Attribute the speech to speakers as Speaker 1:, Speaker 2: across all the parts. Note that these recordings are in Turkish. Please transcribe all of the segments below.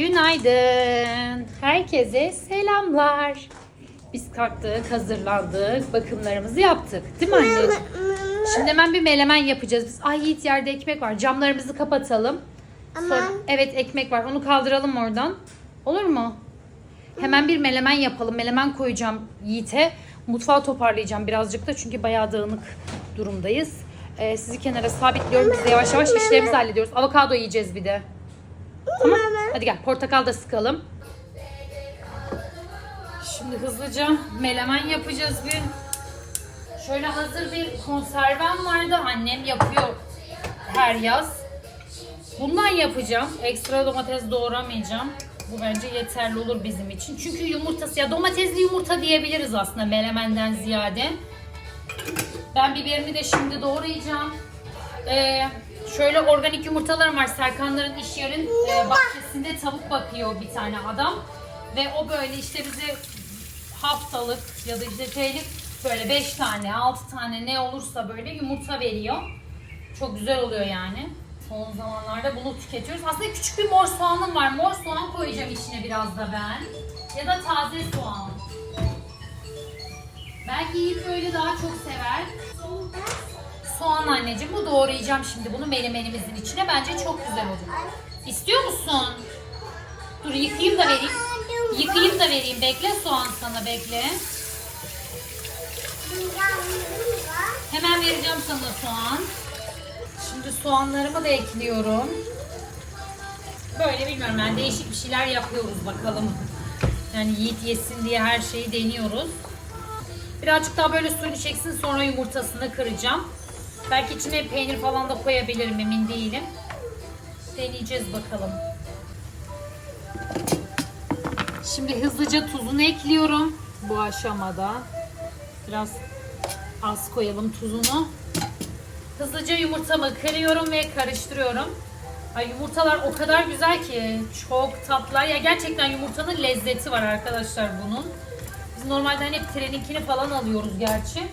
Speaker 1: Günaydın. Herkese selamlar. Biz kalktık, hazırlandık, bakımlarımızı yaptık. Değil mi anneciğim? Şimdi hemen bir melemen yapacağız biz. Ay Yiğit yerde ekmek var. Camlarımızı kapatalım. Sonra- evet ekmek var. Onu kaldıralım oradan. Olur mu? Hemen bir melemen yapalım. Melemen koyacağım Yiğit'e. Mutfağı toparlayacağım birazcık da çünkü bayağı dağınık durumdayız. Ee, sizi kenara sabitliyorum. Biz de yavaş yavaş işlerimizi hallediyoruz. Avokado yiyeceğiz bir de. Tamam. Hadi gel portakal da sıkalım. Şimdi hızlıca melemen yapacağız bir. Şöyle hazır bir konservem vardı. Annem yapıyor her yaz. Bundan yapacağım. Ekstra domates doğramayacağım. Bu bence yeterli olur bizim için. Çünkü yumurtası ya domatesli yumurta diyebiliriz aslında melemenden ziyade. Ben biberimi de şimdi doğrayacağım. Ee, şöyle organik yumurtalarım var. Serkanların iş yerin e, bahçesinde tavuk bakıyor bir tane adam. Ve o böyle işte bize haftalık ya da işte şeylik böyle 5 tane 6 tane ne olursa böyle yumurta veriyor. Çok güzel oluyor yani. Son zamanlarda bunu tüketiyoruz. Aslında küçük bir mor soğanım var. Mor soğan koyacağım içine biraz da ben. Ya da taze soğan. Belki Yiğit böyle daha çok sever. Soğan anneciğim bu doğrayacağım şimdi bunu menemenimizin içine. Bence çok güzel olur. İstiyor musun? Dur yıkayayım da vereyim. Yıkayayım da vereyim. Bekle soğan sana bekle. Hemen vereceğim sana soğan. Şimdi soğanlarımı da ekliyorum. Böyle bilmiyorum yani değişik bir şeyler yapıyoruz bakalım. Yani Yiğit yesin diye her şeyi deniyoruz. Birazcık daha böyle suyunu çeksin sonra yumurtasını kıracağım. Belki içine peynir falan da koyabilirim emin değilim. Deneyeceğiz bakalım. Şimdi hızlıca tuzunu ekliyorum bu aşamada. Biraz az koyalım tuzunu. Hızlıca yumurtamı kırıyorum ve karıştırıyorum. Ay yumurtalar o kadar güzel ki çok tatlılar. Ya gerçekten yumurtanın lezzeti var arkadaşlar bunun. Biz normalde hani hep treninkini falan alıyoruz gerçi.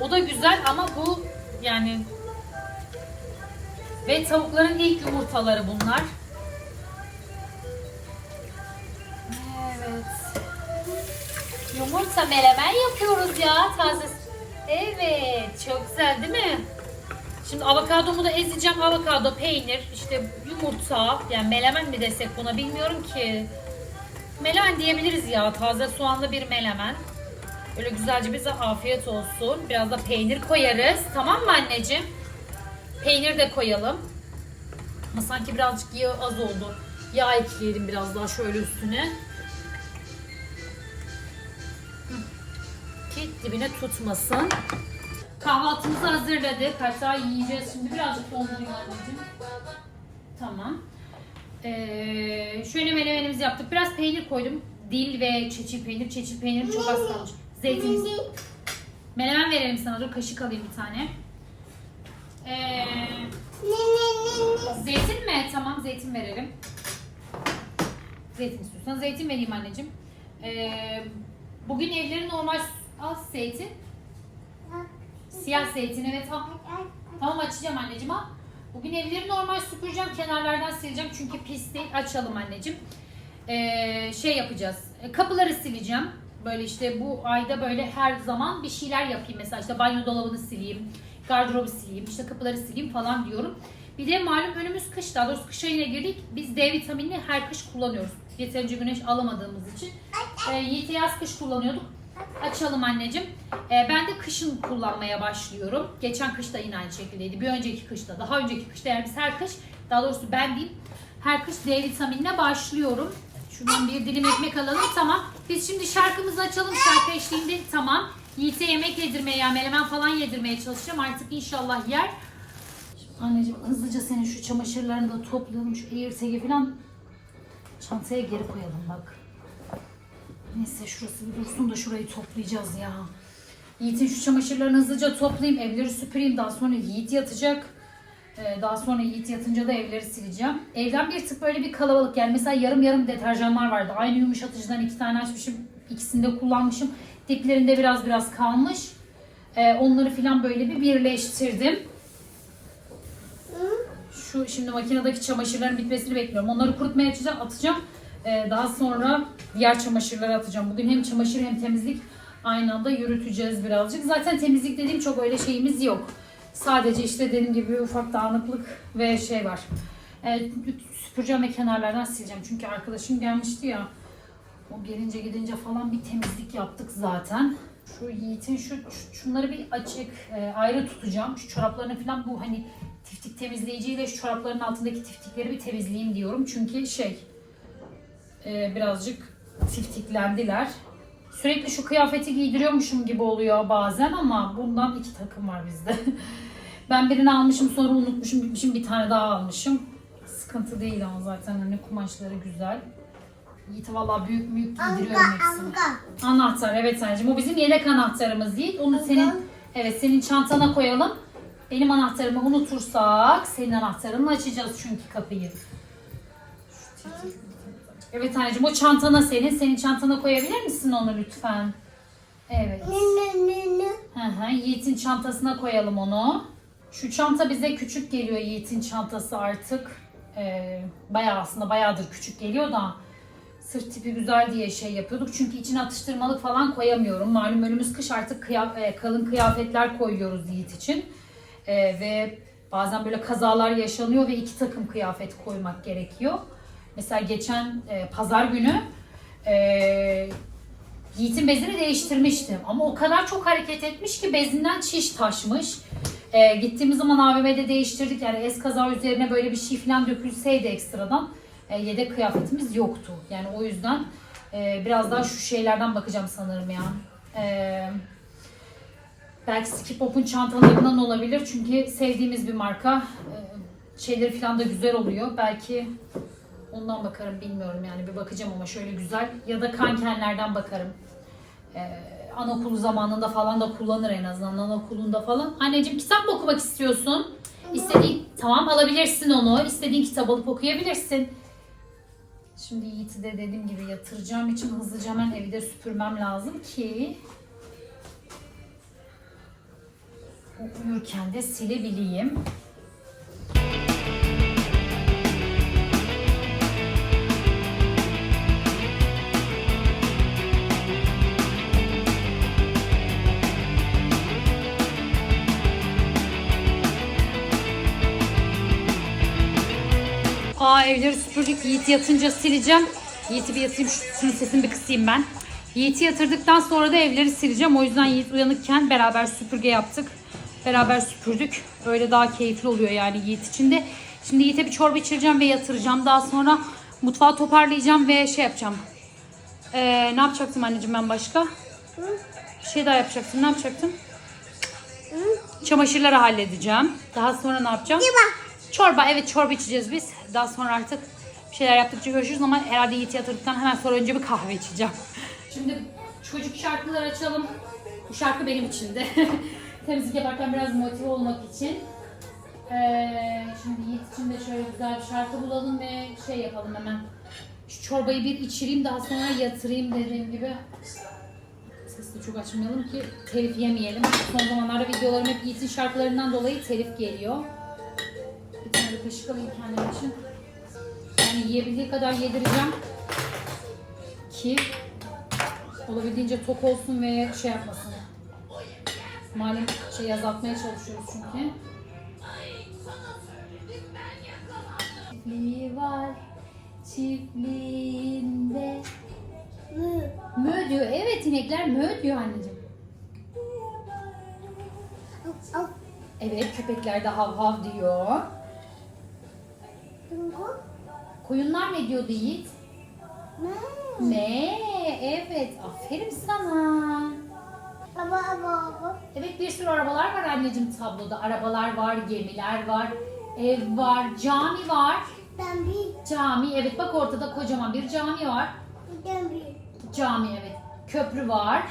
Speaker 1: O da güzel ama bu yani ve tavukların ilk yumurtaları bunlar. Evet. Yumurta melemen yapıyoruz ya taze. Evet, çok güzel değil mi? Şimdi avokadomu da ezeceğim. Avokado, peynir, işte yumurta, yani melemen mi desek buna bilmiyorum ki. Melemen diyebiliriz ya. Taze soğanlı bir melemen. Böyle güzelce bize afiyet olsun. Biraz da peynir koyarız. Tamam mı anneciğim? Peynir de koyalım. Ama sanki birazcık yağ az oldu. Yağ ekleyelim biraz daha şöyle üstüne. Ki dibine tutmasın. Kahvaltımızı hazırladık. Hatta yiyeceğiz şimdi. Birazcık dondurayım anneciğim. Tamam. Ee, şöyle menemenimizi yaptık. Biraz peynir koydum. Dil ve çeçil peynir. Çeçil peynirim çok az kalmış. Zeytin. Menemen verelim sana. Dur kaşık alayım bir tane. Ee, zeytin mi? Tamam zeytin verelim. Zeytin istiyorsan zeytin vereyim anneciğim. Ee, bugün evleri normal az zeytin. Siyah zeytin evet tamam. Tamam açacağım anneciğim ha. Bugün evleri normal süpüreceğim. Kenarlardan sileceğim çünkü pis değil. Açalım anneciğim. Ee, şey yapacağız. E, Kapıları sileceğim. Böyle işte bu ayda böyle her zaman bir şeyler yapayım. Mesela işte banyo dolabını sileyim. Gardırobu sileyim. işte kapıları sileyim falan diyorum. Bir de malum önümüz kış. Daha doğrusu kış ayına girdik. Biz D vitaminini her kış kullanıyoruz. Yeterince güneş alamadığımız için. E, Yiğit'e yaz kış kullanıyorduk. Açalım anneciğim. Ee, ben de kışın kullanmaya başlıyorum. Geçen kış da yine aynı şekildeydi. Bir önceki kışta, daha önceki kışta yani biz her kış, daha doğrusu ben diyeyim, her kış D vitaminine başlıyorum. Şuradan bir dilim ekmek alalım. Tamam. Biz şimdi şarkımızı açalım. Şarkı eşliğinde tamam. Yiğit'e yemek yedirmeye, yani menemen falan yedirmeye çalışacağım. Artık inşallah yer. Şimdi anneciğim hızlıca senin şu çamaşırlarını da toplayalım. Şu AirTag'i falan çantaya geri koyalım bak. Neyse şurası bir dursun da şurayı toplayacağız ya. Yiğit'in şu çamaşırlarını hızlıca toplayayım. Evleri süpüreyim. Daha sonra Yiğit yatacak. Ee, daha sonra Yiğit yatınca da evleri sileceğim. Evden bir tık böyle bir kalabalık. Yani mesela yarım yarım deterjanlar vardı. Aynı yumuşatıcıdan iki tane açmışım. İkisini de kullanmışım. Diplerinde biraz biraz kalmış. Ee, onları filan böyle bir birleştirdim. Şu şimdi makinedeki çamaşırların bitmesini bekliyorum. Onları kurutmaya atacağım. atacağım. Ee, daha sonra diğer çamaşırları atacağım. Bugün hem çamaşır hem temizlik aynı anda yürüteceğiz birazcık. Zaten temizlik dediğim çok öyle şeyimiz yok. Sadece işte dediğim gibi ufak dağınıklık ve şey var. Ee, süpüreceğim ve kenarlardan sileceğim. Çünkü arkadaşım gelmişti ya. O gelince gidince falan bir temizlik yaptık zaten. Şu Yiğit'in şu- şunları bir açık e, ayrı tutacağım. Şu çoraplarını falan bu hani tiftik temizleyiciyle şu çorapların altındaki tiftikleri bir temizleyeyim diyorum. Çünkü şey e, birazcık tiftiklendiler. Sürekli şu kıyafeti giydiriyormuşum gibi oluyor bazen ama bundan iki takım var bizde. ben birini almışım sonra unutmuşum bitmişim bir tane daha almışım. Sıkıntı değil ama zaten hani kumaşları güzel. Yiğit'e valla büyük büyük giydiriyorum hepsini. Anahtar evet anneciğim. O bizim yedek anahtarımız değil. Onu senin evet senin çantana koyalım. Benim anahtarımı unutursak senin anahtarınla açacağız çünkü kapıyı. Evet anneciğim o çantana senin. Senin çantana koyabilir misin onu lütfen? Evet. Hı hı, Yiğit'in çantasına koyalım onu. Şu çanta bize küçük geliyor Yiğit'in çantası artık. Ee, bayağı aslında bayağıdır küçük geliyor da sırt tipi güzel diye şey yapıyorduk. Çünkü içine atıştırmalık falan koyamıyorum. Malum önümüz kış artık kıya- e, kalın kıyafetler koyuyoruz Yiğit için. Ee, ve bazen böyle kazalar yaşanıyor ve iki takım kıyafet koymak gerekiyor. Mesela geçen e, pazar günü e, Yiğit'in bezini değiştirmiştim. Ama o kadar çok hareket etmiş ki bezinden çiş taşmış. Ee, gittiğimiz zaman AVM'de değiştirdik. Yani eskaza üzerine böyle bir şey falan dökülseydi ekstradan e, yedek kıyafetimiz yoktu. Yani o yüzden e, biraz daha şu şeylerden bakacağım sanırım ya. Ee, belki Skip Hop'un çantalarından olabilir. Çünkü sevdiğimiz bir marka. Ee, şeyleri falan da güzel oluyor. Belki ondan bakarım bilmiyorum yani bir bakacağım ama şöyle güzel. Ya da kankenlerden bakarım. Ee, anaokulu zamanında falan da kullanır en azından anaokulunda falan. Anneciğim kitap mı okumak istiyorsun? İstediğin tamam alabilirsin onu. İstediğin kitabı alıp okuyabilirsin. Şimdi Yiğit'i de dediğim gibi yatıracağım için hızlıca hemen evi de süpürmem lazım ki o uyurken de silebileyim. Evleri süpürdük. Yiğit yatınca sileceğim. Yiğit'i bir yatayım. Şu- Şunun sesini bir kısayım ben. Yiğit'i yatırdıktan sonra da evleri sileceğim. O yüzden Yiğit uyanıkken beraber süpürge yaptık. Beraber süpürdük. Öyle daha keyifli oluyor yani Yiğit için de. Şimdi Yiğit'e bir çorba içireceğim ve yatıracağım. Daha sonra mutfağı toparlayacağım ve şey yapacağım. Ee, ne yapacaktım anneciğim ben başka? Bir şey daha yapacaktım. Ne yapacaktım? Çamaşırları halledeceğim. Daha sonra ne yapacağım? Çorba evet çorba içeceğiz biz. Daha sonra artık bir şeyler yaptıkça görüşürüz ama herhalde Yiğit'i yatırdıktan hemen sonra önce bir kahve içeceğim. Şimdi çocuk şarkılar açalım. Bu şarkı benim için de. Temizlik yaparken biraz motive olmak için. Ee, şimdi Yiğit için de şöyle güzel bir şarkı bulalım ve şey yapalım hemen. Şu çorbayı bir içireyim daha sonra yatırayım dediğim gibi. Sesini çok açmayalım ki telif yemeyelim. Son zamanlarda videolarım hep Yiğit'in şarkılarından dolayı telif geliyor. De kaşık alayım kendim için. Yani yiyebildiği kadar yedireceğim. Ki olabildiğince tok olsun ve şey yapmasın. Malum şey azaltmaya çalışıyoruz çünkü. Çiftliği var çiftliğinde. Mö diyor. Evet inekler mö diyor anneciğim. Evet köpekler de hav hav diyor. Koyunlar ne diyordu Yiğit? Ne? Evet. Aferin sana. Evet bir sürü arabalar var anneciğim tabloda. Arabalar var, gemiler var, ev var, cami var. Cami evet bak ortada kocaman bir cami var. Cami evet. Köprü var.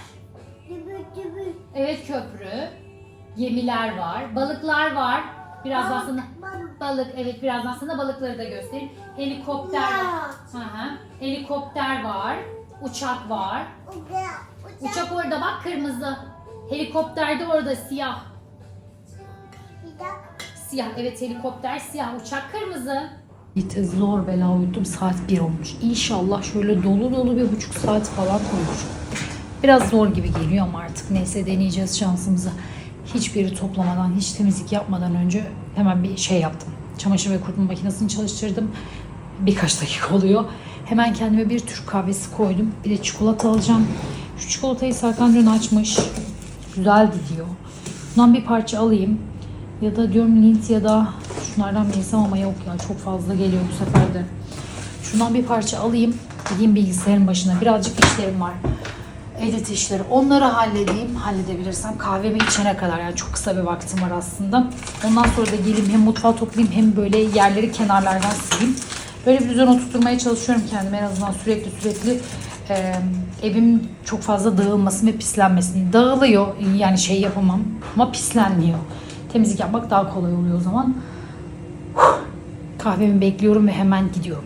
Speaker 1: Evet köprü. Gemiler var. Balıklar var. Birazdan sana balık evet birazdan sana balıkları da göstereyim. Helikopter var. Hı hı. Helikopter var. Uçak var. Uçak orada bak kırmızı. Helikopter de orada siyah. siyah. Evet helikopter siyah. Uçak kırmızı. Yiğit'e zor bela uyuttum. Saat 1 olmuş. İnşallah şöyle dolu dolu bir buçuk saat falan uyur. Biraz zor gibi geliyor ama artık neyse deneyeceğiz şansımızı. Hiçbiri toplamadan, hiç temizlik yapmadan önce hemen bir şey yaptım. Çamaşır ve kurutma makinesini çalıştırdım. Birkaç dakika oluyor. Hemen kendime bir Türk kahvesi koydum. Bir de çikolata alacağım. Şu çikolatayı Serkan dün açmış. Güzeldi diyor. Bundan bir parça alayım. Ya da diyorum Lindt ya da şunlardan bir yesem ama yok ya çok fazla geliyor bu sefer de. Şundan bir parça alayım. Gideyim bilgisayarın başına. Birazcık işlerim var. Edit işleri. Onları halledeyim. Halledebilirsem kahvemi içene kadar. Yani çok kısa bir vaktim var aslında. Ondan sonra da geleyim hem mutfağı toplayayım hem böyle yerleri kenarlardan sileyim. Böyle bir düzen oturtmaya çalışıyorum kendime. En azından sürekli sürekli e, evim çok fazla dağılmasın ve pislenmesin. Dağılıyor yani şey yapamam ama pislenmiyor. Temizlik yapmak daha kolay oluyor o zaman. Kahvemi bekliyorum ve hemen gidiyorum.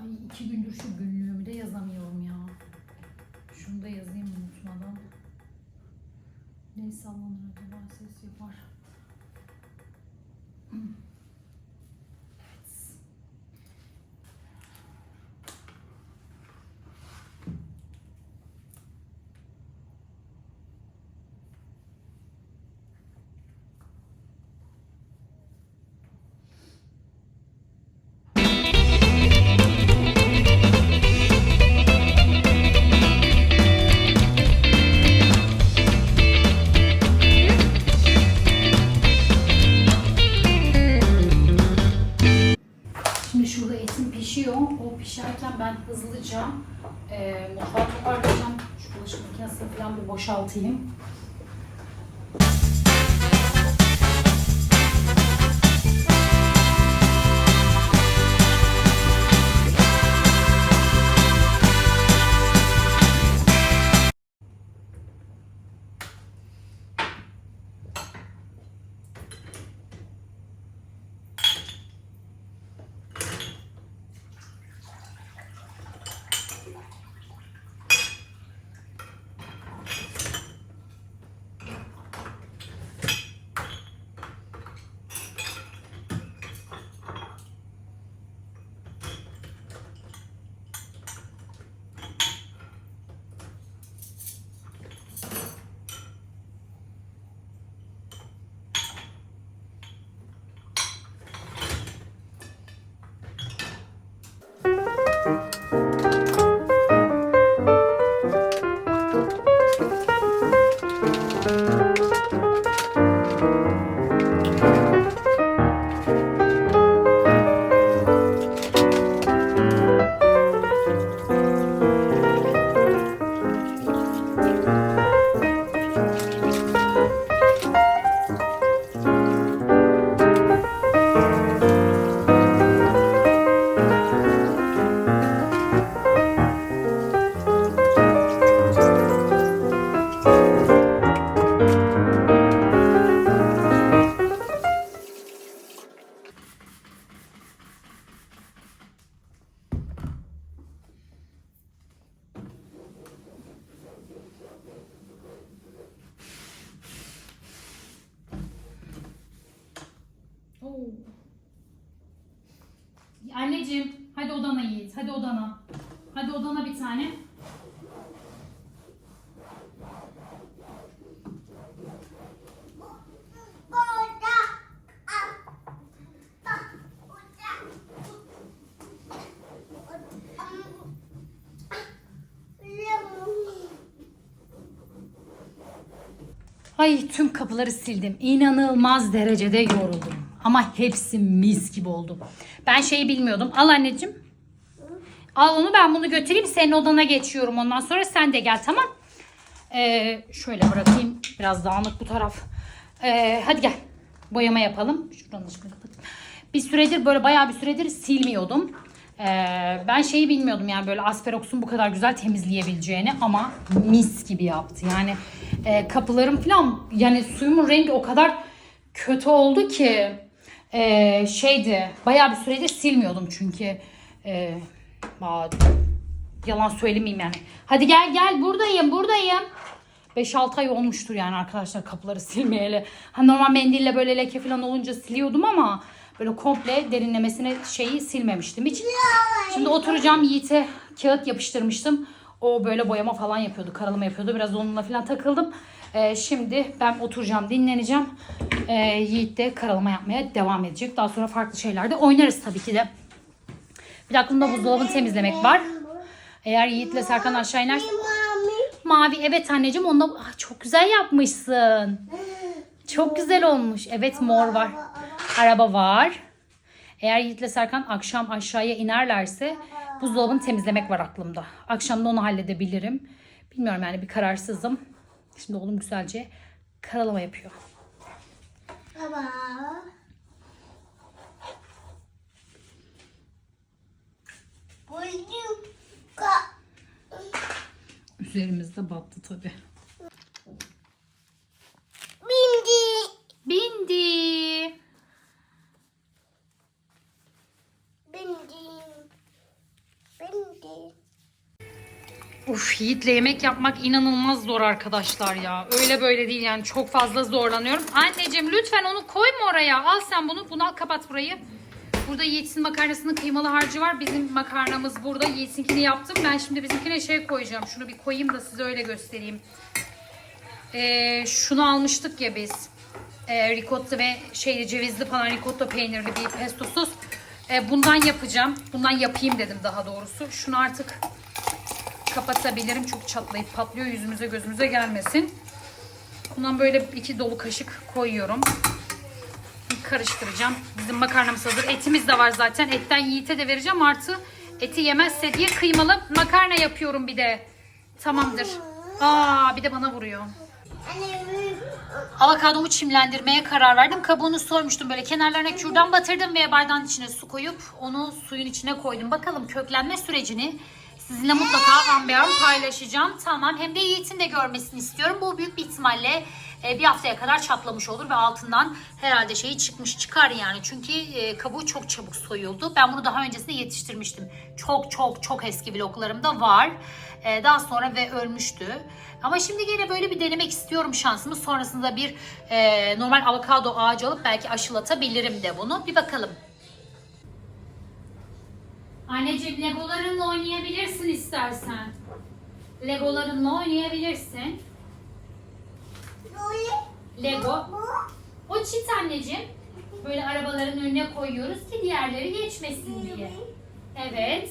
Speaker 1: Ay iki gündür şu günlüğümü de yazamıyorum ya. Şunu da yazayım unutmadan. Ne sallanır acaba ses yapar. Pişerken ben hızlıca e, mutfağı toparlayacağım. Şu bulaşık makinesini falan bir boşaltayım. Anneciğim hadi odana Yiğit. Hadi odana. Hadi odana bir tane. Ay tüm kapıları sildim. İnanılmaz derecede yoruldum. Ama hepsi mis gibi oldu. Ben şeyi bilmiyordum. Al anneciğim. Al onu ben bunu götüreyim. Senin odana geçiyorum. Ondan sonra sen de gel tamam. Ee, şöyle bırakayım. Biraz dağınık bu taraf. Ee, hadi gel. Boyama yapalım. Şuradan ışıkları kapatayım. Bir süredir böyle bayağı bir süredir silmiyordum. Ee, ben şeyi bilmiyordum yani böyle Asperox'un bu kadar güzel temizleyebileceğini ama mis gibi yaptı. Yani e, kapılarım falan yani suyumun rengi o kadar kötü oldu ki e, şeydi bayağı bir süredir silmiyordum çünkü e, yalan söylemeyeyim yani. Hadi gel gel buradayım buradayım. 5-6 ay olmuştur yani arkadaşlar kapıları silmeyeli. Hani normal mendille böyle leke falan olunca siliyordum ama böyle komple derinlemesine şeyi silmemiştim hiç. Şimdi oturacağım Yiğit'e kağıt yapıştırmıştım. O böyle boyama falan yapıyordu, karalama yapıyordu. Biraz onunla falan takıldım. Ee, şimdi ben oturacağım, dinleneceğim. Ee, Yiğit de karalama yapmaya devam edecek. Daha sonra farklı şeylerde oynarız tabii ki de. Bir de aklımda buzdolabını temizlemek var. Eğer Yiğit'le Serkan aşağı inerse... Mavi evet anneciğim onda Ah, çok güzel yapmışsın. Çok güzel olmuş. Evet mor var. Araba var. Eğer Yiğit'le Serkan akşam aşağıya inerlerse buzdolabını temizlemek var aklımda. Akşam da onu halledebilirim. Bilmiyorum yani bir kararsızım. Şimdi oğlum güzelce karalama yapıyor.
Speaker 2: Baba.
Speaker 1: Üzerimizde battı tabii. Yiğit'le yemek yapmak inanılmaz zor arkadaşlar ya. Öyle böyle değil yani çok fazla zorlanıyorum. Anneciğim lütfen onu koyma oraya. Al sen bunu. Bunu al kapat burayı. Burada Yiğit'in makarnasının kıymalı harcı var. Bizim makarnamız burada. Yiğit'inkini yaptım. Ben şimdi bizimkine şey koyacağım. Şunu bir koyayım da size öyle göstereyim. Ee, şunu almıştık ya biz. Ee, ricotta ve şeyli cevizli falan ricotta peynirli bir pesto sos. Ee, bundan yapacağım. Bundan yapayım dedim daha doğrusu. Şunu artık kapatabilirim çünkü çatlayıp patlıyor yüzümüze gözümüze gelmesin. Bundan böyle iki dolu kaşık koyuyorum. Karıştıracağım. Bizim makarnamız hazır. Etimiz de var zaten. Etten Yiğit'e de vereceğim. Artı eti yemezse diye kıymalı makarna yapıyorum bir de. Tamamdır. Aa bir de bana vuruyor. Avokadomu çimlendirmeye karar verdim. Kabuğunu soymuştum böyle kenarlarına kürdan batırdım ve bardağın içine su koyup onu suyun içine koydum. Bakalım köklenme sürecini sizinle mutlaka an be an paylaşacağım. Tamam hem de Yiğit'in de görmesini istiyorum. Bu büyük bir ihtimalle e, bir haftaya kadar çatlamış olur ve altından herhalde şeyi çıkmış çıkar yani. Çünkü e, kabuğu çok çabuk soyuldu. Ben bunu daha öncesinde yetiştirmiştim. Çok çok çok eski vloglarımda var. E, daha sonra ve ölmüştü. Ama şimdi gene böyle bir denemek istiyorum şansımı. Sonrasında bir normal avokado ağacı alıp belki aşılatabilirim de bunu. Bir bakalım. Anneciğim legolarınla oynayabilirsin istersen. Legolarınla oynayabilirsin. Lego. O çit anneciğim. Böyle arabaların önüne koyuyoruz ki diğerleri geçmesin diye. Evet.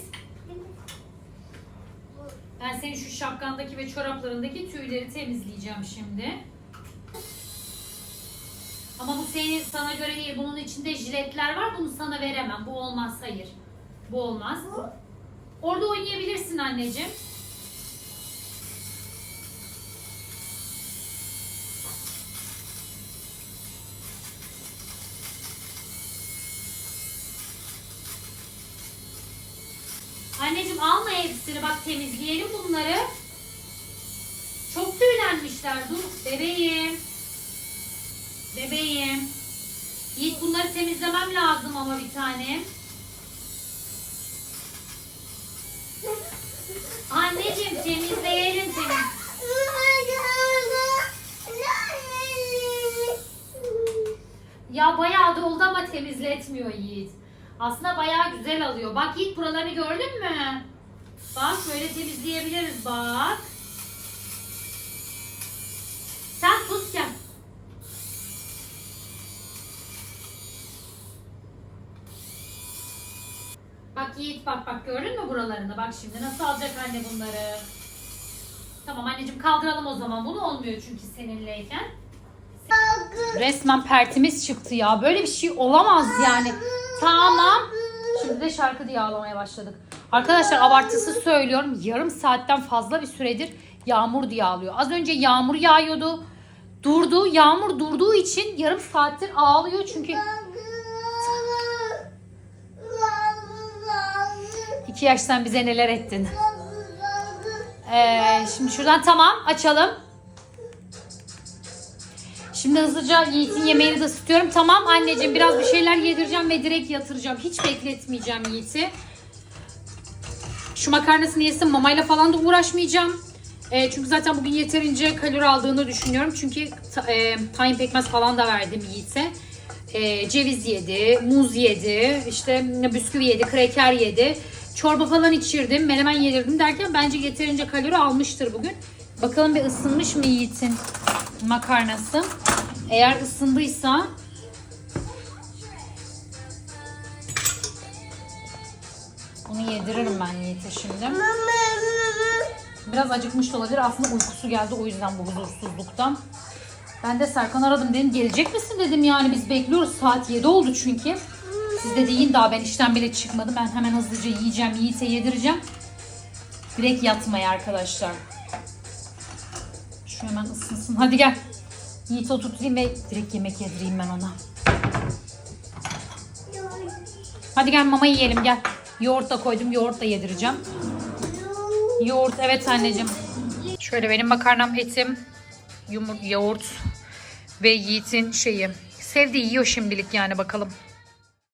Speaker 1: Ben senin şu şapkandaki ve çoraplarındaki tüyleri temizleyeceğim şimdi. Ama bu senin sana göre değil. Bunun içinde jiletler var. Bunu sana veremem. Bu olmaz. Hayır. Bu olmaz. Orada oynayabilirsin anneciğim. Anneciğim alma hepsini bak temizleyelim bunları. Çok tüylenmişler dur bebeğim. Bebeğim. Yiğit bunları temizlemem lazım ama bir tane. Anneciğim temizleyelim temiz. Ya bayağı doldu ama temizletmiyor Yiğit. Aslında bayağı güzel alıyor. Bak Yiğit buralarını gördün mü? Bak böyle temizleyebiliriz bak. Sen tut gel. Bak Yiğit bak bak gördün mü buralarını? Bak şimdi nasıl alacak anne bunları? Tamam anneciğim kaldıralım o zaman. Bunu olmuyor çünkü seninleyken. Resmen pertimiz çıktı ya. Böyle bir şey olamaz yani. Tamam. Şimdi de şarkı diye ağlamaya başladık. Arkadaşlar abartısı söylüyorum. Yarım saatten fazla bir süredir yağmur diye ağlıyor. Az önce yağmur yağıyordu. Durdu. Yağmur durduğu için yarım saattir ağlıyor. Çünkü iki yaş sen bize neler ettin. Ee, şimdi şuradan tamam açalım. Şimdi hızlıca Yiğit'in yemeğini de ısıtıyorum. Tamam anneciğim biraz bir şeyler yedireceğim ve direkt yatıracağım. Hiç bekletmeyeceğim Yiğit'i. Şu makarnasını yesin mamayla falan da uğraşmayacağım. E, çünkü zaten bugün yeterince kalori aldığını düşünüyorum. Çünkü e, tahin pekmez falan da verdim Yiğit'e. E, ceviz yedi, muz yedi, işte bisküvi yedi, kreker yedi. Çorba falan içirdim, menemen yedirdim derken bence yeterince kalori almıştır bugün. Bakalım bir ısınmış mı Yiğit'in makarnası. Eğer ısındıysa bunu yediririm ben Yiğit'e şimdi. Biraz acıkmış da olabilir. Aslında uykusu geldi o yüzden bu huzursuzluktan. Ben de Serkan aradım dedim gelecek misin dedim yani biz bekliyoruz. Saat 7 oldu çünkü. Siz de deyin daha ben işten bile çıkmadım. Ben hemen hızlıca yiyeceğim, Yiğit'e yedireceğim. Direkt yatmaya arkadaşlar. Şu hemen ısınsın. Hadi gel. Yiğit'i oturtayım ve direkt yemek yedireyim ben ona. Hadi gel mama yiyelim gel. Yoğurt da koydum. Yoğurt da yedireceğim. Yoğurt evet anneciğim. Şöyle benim makarnam etim, yumur, yoğurt ve Yiğit'in şeyi. Sevdiği yiyor şimdilik yani bakalım.